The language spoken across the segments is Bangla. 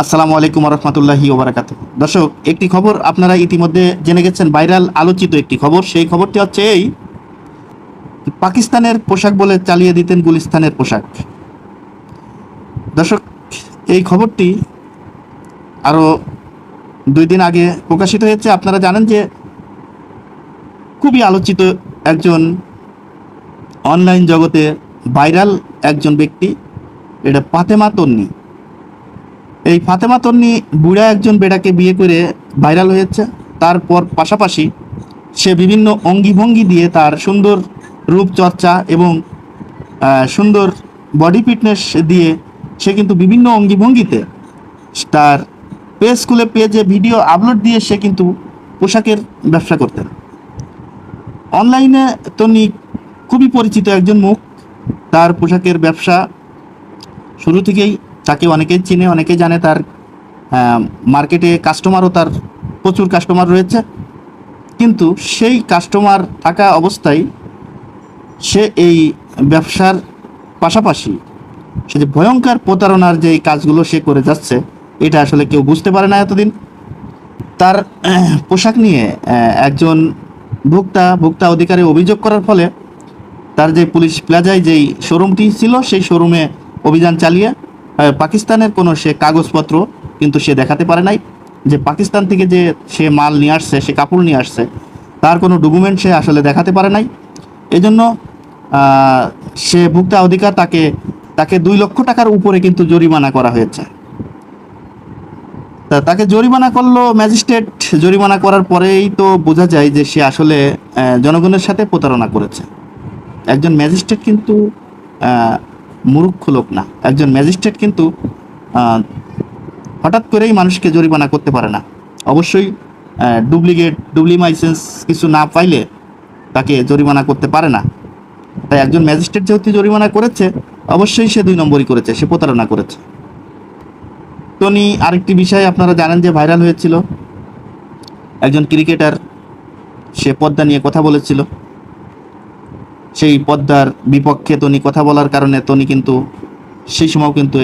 আসসালামু আলাইকুম রহমতুল্লাহি ওবরাকাত দর্শক, একটি খবর আপনারা ইতিমধ্যে জেনে গেছেন, ভাইরাল আলোচিত একটি খবর। সেই খবরটি হচ্ছে এই, পাকিস্তানের পোশাক বলে চালিয়ে দিতেন গুলিস্তানের পোশাক। দর্শক, এই খবরটি আরও দুই দিন আগে প্রকাশিত হয়েছে। আপনারা জানেন যে খুবই আলোচিত একজন অনলাইন জগতে ভাইরাল একজন ব্যক্তি, এটা পাতেমা তন্নি। এই ফাতেমা তন্নি বুড়া একজন বেটাকে বিয়ে করে ভাইরাল হয়েছে। তারপর পাশাপাশি সে বিভিন্ন অঙ্গি ভঙ্গি দিয়ে তার সুন্দর রূপচর্চা এবং সুন্দর বডি ফিটনেস দিয়ে সে কিন্তু বিভিন্ন অঙ্গি ভঙ্গিতে তার পেজ স্কুলে পেজে ভিডিও আপলোড দিয়ে সে কিন্তু পোশাকের ব্যবসা করতেন। অনলাইনে তন্নি খুবই পরিচিত একজন মুখ। তার পোশাকের ব্যবসা শুরু থেকেই তাকে অনেকেই চিনে অনেকেই জানে তার মার্কেটে কাস্টমারও তার প্রচুর কাস্টমার রয়েছে। কিন্তু সেই কাস্টমার থাকা অবস্থায় সে এই ব্যবসার পাশাপাশি সে যে ভয়ঙ্কর প্রতারণার যে কাজগুলো সে করে যাচ্ছে, এটা আসলে কেউ বুঝতে পারে না এতদিন। তার পোশাক নিয়ে একজন ভোক্তা ভোক্তা অধিকারে অভিযোগ করার ফলে তার যে পুলিশ প্লাজায় যেই শোরুমটি ছিল, সেই শোরুমে অভিযান চালিয়ে পাকিস্তানের কোনো সে কাগজপত্র কিন্তু সে দেখাতে পারে নাই যে পাকিস্তান থেকে যে সে মাল নিয়ে আসছে, সে কাপড় নিয়ে আসছে, তার কোনো ডকুমেন্ট সে আসলে দেখাতে পারে নাই। এজন্য সে ভোক্তা অধিকার তাকে তাকে দুই লক্ষ টাকার উপরে কিন্তু জরিমানা করা হয়েছে। তা তাকে জরিমানা করল ম্যাজিস্ট্রেট। জরিমানা করার পরেই তো বোঝা যায় যে সে আসলে জনগণের সাথে প্রতারণা করেছে। একজন ম্যাজিস্ট্রেট কিন্তু মূর্খ লোক না। একজন ম্যাজিস্ট্রেট কিন্তু হঠাৎ করেই মানুষকে জরিমানা করতে পারে না। অবশ্যই ডুপ্লিকেট ডুপ্লিমাইসেন্স কিছু না পাইলে তাকে জরিমানা করতে পারে না। তাই একজন ম্যাজিস্ট্রেট যেহেতু জরিমানা করেছে, অবশ্যই সে দুই নম্বরই করেছে, সে প্রতারণা করেছে। টনি, আরেকটি বিষয় আপনারা জানেন যে ভাইরাল হয়েছিল। একজন ক্রিকেটার, সে পদ্মা নিয়ে কথা বলেছিল। সেই পদ্মার বিপক্ষে তনি কথা বলার কারণে তনি কিন্তু সেই সময় কিন্তু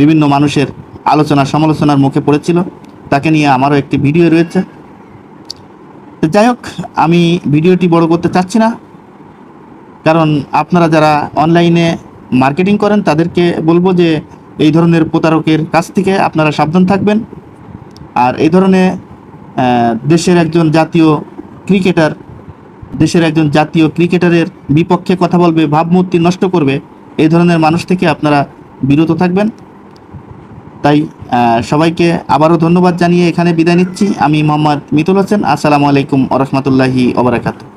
বিভিন্ন মানুষের আলোচনা সমালোচনার মুখে পড়েছিল। তাকে নিয়ে আমারও একটি ভিডিও রয়েছে। যাই হোক, আমি ভিডিওটি বড় করতে চাচ্ছি না। কারণ আপনারা যারা অনলাইনে মার্কেটিং করেন, তাদেরকে বলব যে এই ধরনের প্রতারকের কাছ থেকে আপনারা সাবধান থাকবেন। আর এই ধরনের দেশের একজন জাতীয় ক্রিকেটার দেশের একজন জাতীয় ক্রিকেটারের বিপক্ষে কথা বলবে, ভাবমূর্তি নষ্ট করবে, এই ধরনের মানুষ থেকে আপনারা বিরত থাকবেন। তাই সবাইকে আবারও ধন্যবাদ জানিয়ে এখানে বিদায় নিচ্ছি। আমি মোহাম্মদ মিতুল হোসেন। আসসালামু আলাইকুম ওরহমতুল্লাহি ওবরাকাতু